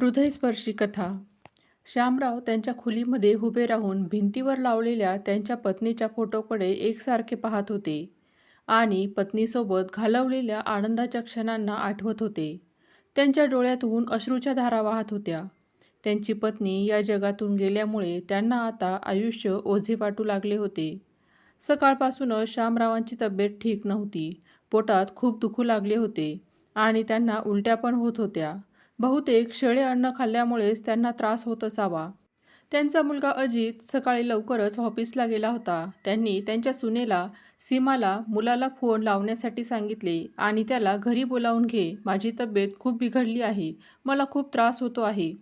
हृदयस्पर्शी कथा. श्यामराव त्यांच्या खोलीमध्ये उभे राहून भिंतीवर लावलेल्या त्यांच्या पत्नीच्या फोटोकडे एकसारखे पाहत होते आणि पत्नीसोबत घालवलेल्या आनंदाच्या क्षणांना आठवत होते. त्यांच्या डोळ्यातून अश्रूच्या धारा वाहत होत्या. त्यांची पत्नी या जगातून गेल्यामुळे त्यांना आता आयुष्य ओझे वाटू लागले होते. सकाळपासूनच श्यामरावांची तब्येत ठीक नव्हती. पोटात खूप दुखू लागले होते आणि त्यांना उलट्या पण होत होत्या. बहुतेक शेळे अन्न खाल्ल्यामुळेच त्यांना त्रास होत असावा. त्यांचा मुलगा अजित सकाळी लवकरच ऑफिसला गेला होता. त्यांनी त्यांच्या सुनेला सीमाला मुलाला फोन लावण्यासाठी सांगितले आणि त्याला घरी बोलावून घे. माझी तब्येत खूप बिघडली आहे. मला खूप त्रास होतो आहे.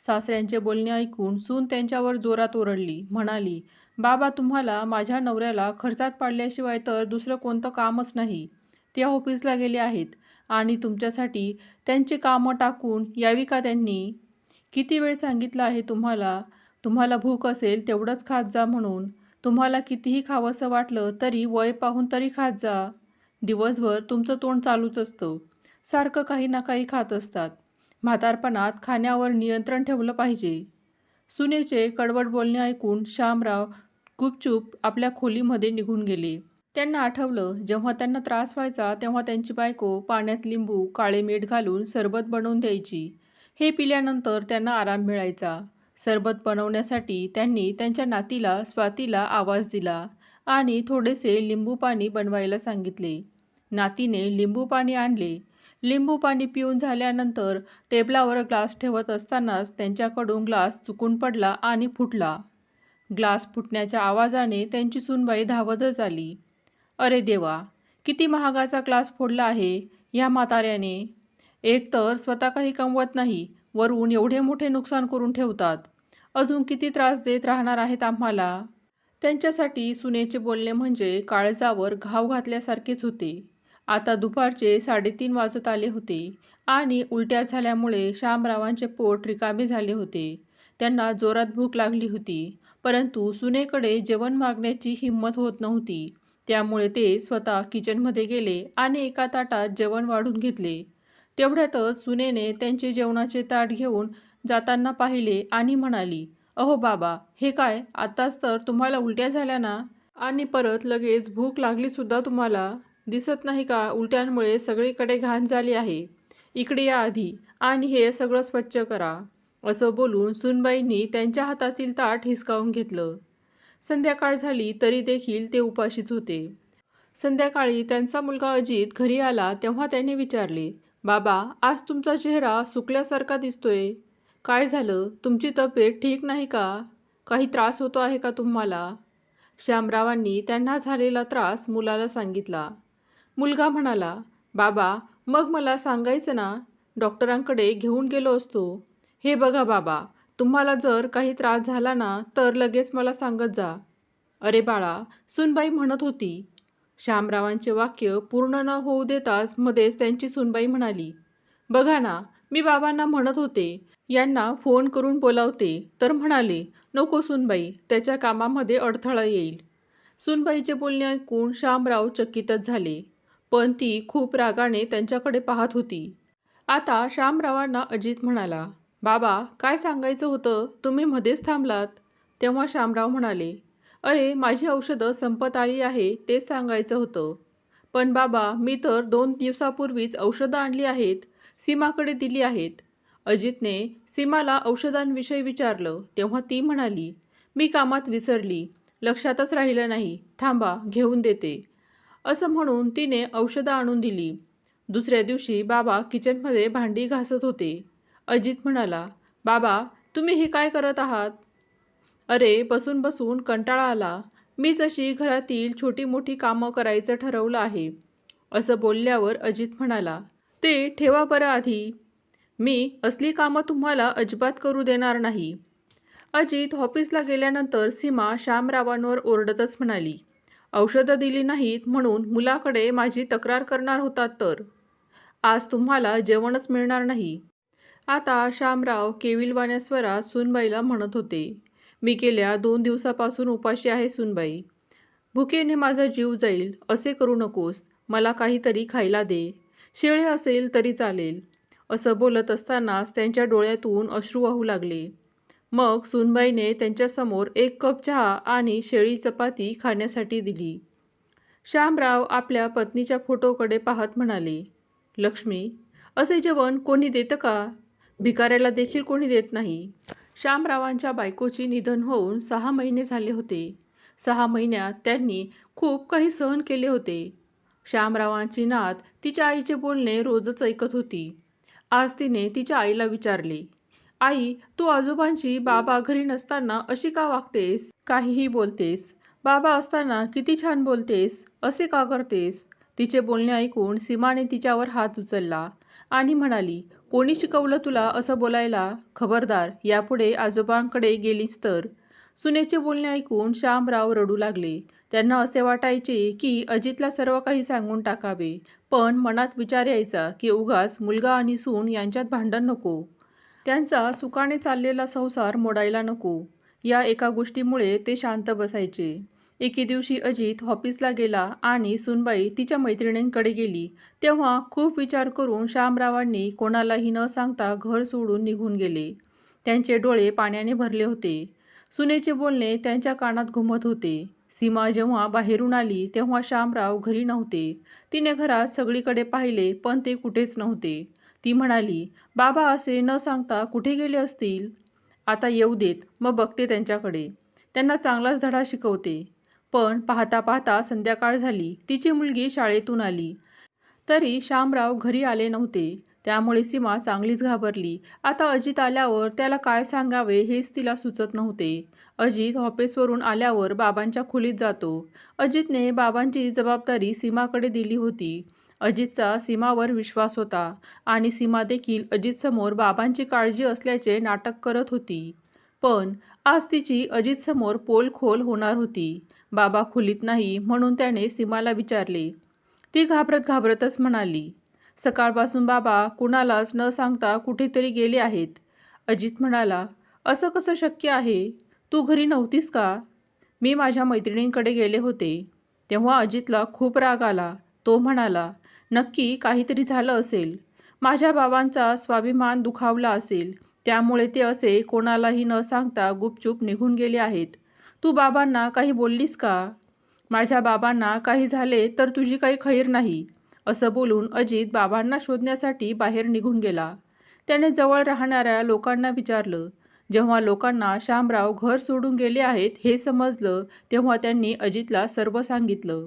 सासऱ्यांचे बोलणे ऐकून सून त्यांच्यावर जोरात ओरडली. म्हणाली बाबा तुम्हाला माझ्या नवऱ्याला खर्चात पाडल्याशिवाय तर दुसरं कोणतं कामच नाही. ते ऑफिसला गेले आहेत. आणि तुमच्यासाठी त्यांची कामं टाकून यावी का त्यांनी? किती वेळ सांगितलं आहे तुम्हाला? तुम्हाला भूक असेल तेवढंच खात जा म्हणून. तुम्हाला कितीही खावंसं वाटलं तरी वय पाहून तरी खात जा. दिवसभर तुमचं तोंड चालूच असतं. सारखं काही ना काही खात असतात. म्हातारपणात खाण्यावर नियंत्रण ठेवलं पाहिजे. सुनेचे कडवट बोलणे ऐकून श्यामराव गुपचूप आपल्या खोलीमध्ये निघून गेले. त्यांना आठवलं जेव्हा त्यांना त्रास व्हायचा तेव्हा त्यांची बायको पाण्यात लिंबू काळे मीठ घालून सरबत बनवून द्यायची. हे पिल्यानंतर त्यांना आराम मिळायचा. सरबत बनवण्यासाठी त्यांनी त्यांच्या नातीला स्वातीला आवाज दिला आणि थोडेसे लिंबू पाणी बनवायला सांगितले. नातीने लिंबू पाणी आणले. लिंबू पाणी पिऊन झाल्यानंतर टेबलावर ग्लास ठेवत असतानाच त्यांच्याकडून ग्लास चुकून पडला आणि फुटला. ग्लास फुटण्याच्या आवाजाने त्यांची सुनबाई धावतच आली. अरे देवा किती महागाचा क्लास फोडला आहे या म्हाताऱ्याने. एक तर स्वतः काही कमवत नाही वरून एवढे मोठे नुकसान करून ठेवतात. अजून किती त्रास देत राहणार आहेत आम्हाला? त्यांच्यासाठी सुनेचे बोलणे म्हणजे काळजावर घाव घातल्यासारखेच होते. आता दुपारचे साडेतीन वाजत आले होते आणि उलट्या झाल्यामुळे श्यामरावांचे पोट रिकामे झाले होते. त्यांना जोरात भूक लागली होती परंतु सुनेकडे जेवण मागण्याची हिंमत होत नव्हती. त्यामुळे ते स्वतः किचनमध्ये गेले आणि एका ताटात जेवण वाढून घेतले. तेवढ्यातच सुनेने त्यांचे जेवणाचे ताट घेऊन जाताना पाहिले आणि म्हणाली अहो बाबा हे काय? आत्ताच तर तुम्हाला उलट्या झाल्या ना? आणि परत लगेच भूक लागलीसुद्धा तुम्हाला? दिसत नाही का उलट्यांमुळे सगळीकडे घाण झाली आहे? इकडे या आधी आणि हे सगळं स्वच्छ करा. असं बोलून सुनबाईंनी त्यांच्या हातातील ताट हिसकावून घेतलं. संध्याकाळ झाली तरी देखील ते उपाशीच होते. संध्याकाळी त्यांचा मुलगा अजित घरी आला तेव्हा त्याने विचारले बाबा आज तुमचा चेहरा सुकल्यासारखा दिसतोय. काय झालं? तुमची तब्येत ठीक नाही का? काही त्रास होतो आहे का तुम्हाला? श्यामरावांनी त्यांना झालेला त्रास मुलाला सांगितला. मुलगा म्हणाला बाबा मग मला सांगायचं ना? डॉक्टरांकडे घेऊन गेलो असतो. हे बघा बाबा तुम्हाला जर काही त्रास झाला ना तर लगेच मला सांगत जा. अरे बाळा सुनबाई म्हणत होती. श्यामरावांचे वाक्य पूर्ण न होऊ देताच मध्येच त्यांची सुनबाई म्हणाली बघा ना मी बाबांना म्हणत होते. यांना फोन करून बोलावते. तर म्हणाले नको सुनबाई त्याच्या कामामध्ये अडथळा येईल. सुनबाईचे बोलणे ऐकून श्यामराव चकितच झाले पण ती खूप रागाने त्यांच्याकडे पाहत होती. आता श्यामरावांना अजित म्हणाला बाबा काय सांगायचं होतं? तुम्ही मध्येच थांबलात. तेव्हा श्यामराव म्हणाले अरे माझी औषधं संपत आली आहे तेच सांगायचं होतं. पण बाबा मी तर दोन दिवसापूर्वीच औषधं आणली आहेत सीमाकडे दिली आहेत. अजितने सीमाला औषधांविषयी विचारलं तेव्हा ती म्हणाली मी कामात विसरली. लक्षातच राहिलं नाही. थांबा घेऊन देते. असं म्हणून तिने औषधं आणून दिली. दुसऱ्या दिवशी बाबा किचनमध्ये भांडी घासत होते. अजित म्हणाला बाबा तुम्ही हे काय करत आहात? अरे बसून बसून कंटाळा आला. मीच अशी घरातील छोटी मोठी कामं करायचं ठरवलं आहे. असं बोलल्यावर अजित म्हणाला ते ठेवा बरं आधी. मी असली कामं तुम्हाला अजिबात करू देणार नाही. अजित ऑफिसला गेल्यानंतर सीमा श्यामरावांवर ओरडतच म्हणाली औषधं दिली नाहीत म्हणून मुलाकडे माझी तक्रार करणार होतात तर? आज तुम्हाला जेवणच मिळणार नाही. आता श्यामराव केविलवाण्या स्वरात सुनबाईला म्हणत होते मी गेल्या दोन दिवसापासून उपाशी आहे सुनबाई. भुकेने माझा जीव जाईल असे करू नकोस मला काहीतरी खायला दे. शेळे असेल तरी चालेल. असं बोलत असतानाच त्यांच्या डोळ्यातून अश्रू वाहू लागले. मग सुनबाईने त्यांच्यासमोर एक कप चहा आणि शेळी चपाती खाण्यासाठी दिली. श्यामराव आपल्या पत्नीच्या फोटोकडे पाहत म्हणाले लक्ष्मी असे जेवण कोणी देतं का? भिकाऱ्याला देखील कोणी देत नाही. श्यामरावांच्या बायकोची निधन होऊन सहा महिने झाले होते. सहा महिन्यात त्यांनी खूप काही सहन केले होते. श्यामरावांची नात तिच्या आईचे बोलणे रोजच ऐकत होती. आज तिने तिच्या आईला विचारले आई तू आजोबांची बाबा घरी नसताना अशी का वागतेस? काहीही बोलतेस. बाबा असताना किती छान बोलतेस. असे का करतेस? तिचे बोलणे ऐकून सीमाने तिच्यावर हात उचलला आणि म्हणाली कोणी शिकवलं तुला असं बोलायला? खबरदार यापुढे आजोबांकडे गेलीच तर? सुनेचे बोलणे ऐकून श्यामराव रडू लागले. त्यांना असे वाटायचे की अजितला सर्व काही सांगून टाकावे पण मनात विचार यायचा की उगाच मुलगा आणि सून यांच्यात भांडण नको. त्यांचा सुखाने चाललेला संसार मोडायला नको. या एका गोष्टीमुळे ते शांत बसायचे. एके दिवशी अजित ऑफिसला गेला आणि सुनबाई तिच्या मैत्रिणींकडे गेली. तेव्हा खूप विचार करून श्यामरावांनी कोणालाही न सांगता घर सोडून निघून गेले. त्यांचे डोळे पाण्याने भरले होते. सुनेचे बोलणे त्यांच्या कानात घुमत होते. सीमा जेव्हा बाहेरून आली तेव्हा श्यामराव घरी नव्हते. तिने घरात सगळीकडे पाहिले पण ते कुठेच नव्हते. ती म्हणाली बाबा असे न सांगता कुठे गेले असतील? आता येऊ देत मग बघते त्यांच्याकडे. त्यांना चांगलाच धडा शिकवते. पण पाहता पाहता संध्याकाळ झाली. तिची मुलगी शाळेतून आली. तरी श्यामराव घरी आले नव्हते. त्यामुळे सीमा चांगलीच घाबरली. आता अजित आल्यावर त्याला काय सांगावे हेच तिला सुचत नव्हते. अजित ऑफिसवरून आल्यावर बाबांच्या खोलीत जातो. अजितने बाबांची जबाबदारी सीमाकडे दिली होती. अजितचा सीमावर विश्वास होता आणि सीमा देखील अजितसमोर बाबांची काळजी असल्याचे नाटक करत होती. पण आज तिची अजितसमोर पोलखोल होणार होती. बाबा खोलीत नाही म्हणून त्याने सीमाला विचारले. ती घाबरत घाबरतच म्हणाली सकाळपासून बाबा कुणालाच न सांगता कुठेतरी गेले आहेत. अजित म्हणाला असं कसं शक्य आहे? तू घरी नव्हतीस का? मी माझ्या मैत्रिणींकडे गेले होते. तेव्हा अजितला खूप राग आला. तो म्हणाला नक्की काहीतरी झालं असेल. माझ्या बाबांचा स्वाभिमान दुखावला असेल. त्यामुळे ते असे कोणालाही न सांगता गुपचूप निघून गेले आहेत. तू बाबांना काही बोललीस का? माझ्या बाबांना काही झाले तर तुझी काही खैर नाही असं बोलून अजित बाबांना शोधण्यासाठी बाहेर निघून गेला. त्याने जवळ राहणाऱ्या लोकांना विचारलं जेव्हा लोकांना श्यामराव घर सोडून गेले आहेत हे समजलं तेव्हा त्यांनी अजितला सर्व सांगितलं.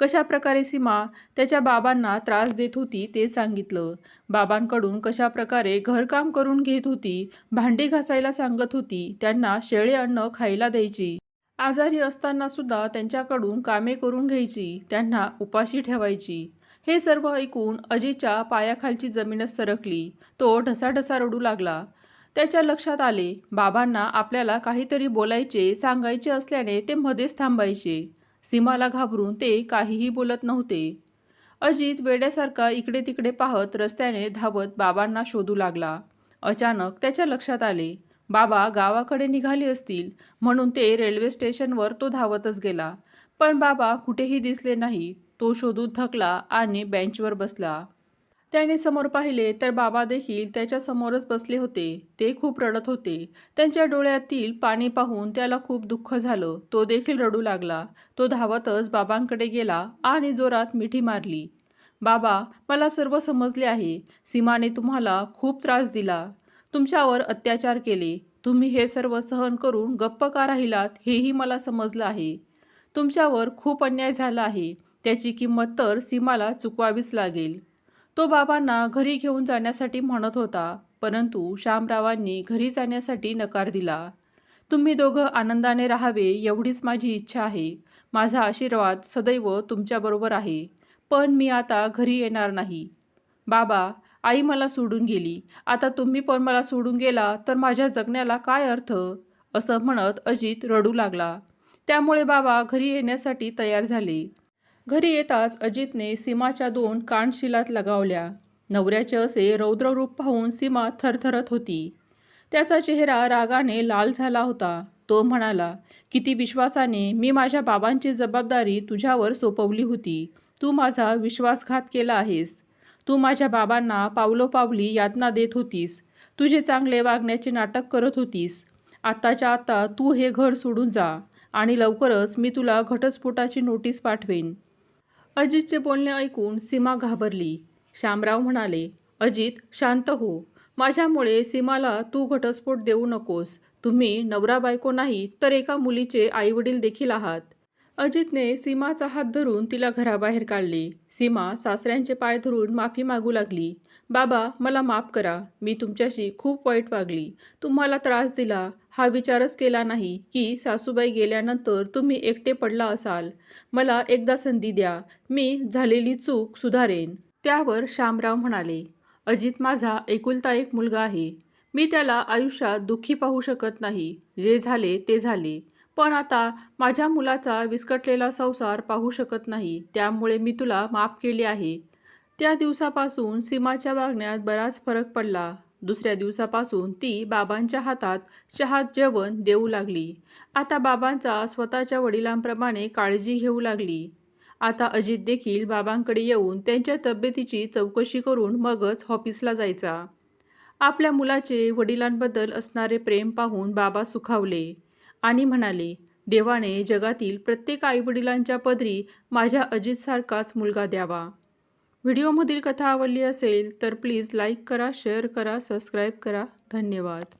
कशा प्रकारे सीमा त्याच्या बाबांना त्रास देत होती ते सांगितलं. बाबांकडून कशा प्रकारे घरकाम करून घेत होती भांडी घासायला सांगत होती त्यांना शेळे अन्न खायला द्यायची. आजारी असताना सुद्धा त्यांच्याकडून कामे करून घ्यायची त्यांना उपाशी ठेवायची. हे सर्व ऐकून अजयच्या पायाखालची जमीनच सरकली. तो ढसाढसा रडू लागला. त्याच्या लक्षात आले बाबांना आपल्याला काहीतरी बोलायचे सांगायचे असल्याने ते मध्येच थांबायचे. सीमाला घाबरून ते काहीही बोलत नव्हते. अजित वेड्यासारखा इकडे तिकडे पाहत रस्त्याने धावत बाबांना शोधू लागला. अचानक त्याच्या लक्षात आले बाबा गावाकडे निघाले असतील म्हणून ते रेल्वे स्टेशनवर तो धावतच गेला. पण बाबा कुठेही दिसले नाही. तो शोधून थकला आणि बेंचवर बसला. त्याने समोर पाहिले तर बाबा देखील त्याच्यासमोरच बसले होते. ते खूप रडत होते. त्यांच्या डोळ्यातील पाणी पाहून त्याला खूप दुःख झालं. तो देखील रडू लागला. तो धावतच बाबांकडे गेला आणि जोरात मिठी मारली. बाबा मला सर्व समजले आहे. सीमाने तुम्हाला खूप त्रास दिला. तुमच्यावर अत्याचार केले. तुम्ही हे सर्व सहन करून गप्प का राहिलात हेही मला समजलं आहे. तुमच्यावर खूप अन्याय झाला आहे. त्याची किंमत तर सीमाला चुकवावीच लागेल. तो बाबांना घरी घेऊन जाण्यासाठी म्हणत होता परंतु श्यामरावांनी घरी जाण्यासाठी नकार दिला. तुम्ही दोघं आनंदाने राहावे एवढीच माझी इच्छा आहे. माझा आशीर्वाद सदैव तुमच्याबरोबर आहे. पण मी आता घरी येणार नाही. बाबा आई मला सोडून गेली. आता तुम्ही पण मला सोडून गेला तर माझ्या जगण्याला काय अर्थ? असं म्हणत अजित रडू लागला. त्यामुळे बाबा घरी येण्यासाठी तयार झाले. घरी येताच अजितने सीमाच्या दोन कानशिलात लगावल्या. नवऱ्याचे असे रौद्ररूप पाहून सीमा थरथरत होती. त्याचा चेहरा रागाने लाल झाला होता. तो म्हणाला किती विश्वासाने मी माझ्या बाबांची जबाबदारी तुझ्यावर सोपवली होती. तू माझा विश्वासघात केला आहेस. तू माझ्या बाबांना पावलोपावली यातना देत होतीस. तुझे चांगले वागण्याचे नाटक करत होतीस. आत्ताच्या आत्ता तू हे घर सोडून जा आणि लवकरच मी तुला घटस्फोटाची नोटीस पाठवेन. अजितचे बोलणे ऐकून सीमा घाबरली. श्यामराव म्हणाले अजित शांत हो. माझ्यामुळे सीमाला तू घटस्फोट देऊ नकोस. तुम्ही नवरा बायको नाही तर एका मुलीचे आईवडील देखील आहात. अजितने सीमाचा हात धरून तिला घराबाहेर काढले. सीमा सासऱ्यांचे पाय धरून माफी मागू लागली. बाबा मला माफ करा. मी तुमच्याशी खूप वाईट वागली. तुम्हाला त्रास दिला. हा विचारच केला नाही की सासूबाई गेल्यानंतर तुम्ही एकटे पडला असाल. मला एकदा संधी द्या. मी झालेली चूक सुधारेन. त्यावर श्यामराव म्हणाले. अजित माझा एकुलता एक मुलगा आहे. मी त्याला आयुष्यात दुःखी पाहू शकत नाही. जे झाले ते झाले. पण आता माझ्या मुलाचा विस्कटलेला संसार पाहू शकत नाही त्यामुळे मी तुला माफ केले आहे. त्या दिवसापासून सीमाच्या वागण्यात बराच फरक पडला. दुसऱ्या दिवसापासून ती बाबांच्या हातात चहात जेवण देऊ लागली. आता बाबांचा स्वतःच्या वडिलांप्रमाणे काळजी घेऊ लागली. आता अजित देखील बाबांकडे येऊन त्यांच्या तब्येतीची चौकशी करून मगच ऑफिसला जायचा. आपल्या मुलाचे वडिलांबद्दल असणारे प्रेम पाहून बाबा सुखावले. आणि म्हणाले देवाने जगातील प्रत्येक आईवडिलांच्या पदरी माझ्या अजितसारखाच मुलगा द्यावा. व्हिडिओमधील कथा आवडली असेल तर प्लीज लाईक करा शेअर करा सबस्क्राईब करा. धन्यवाद.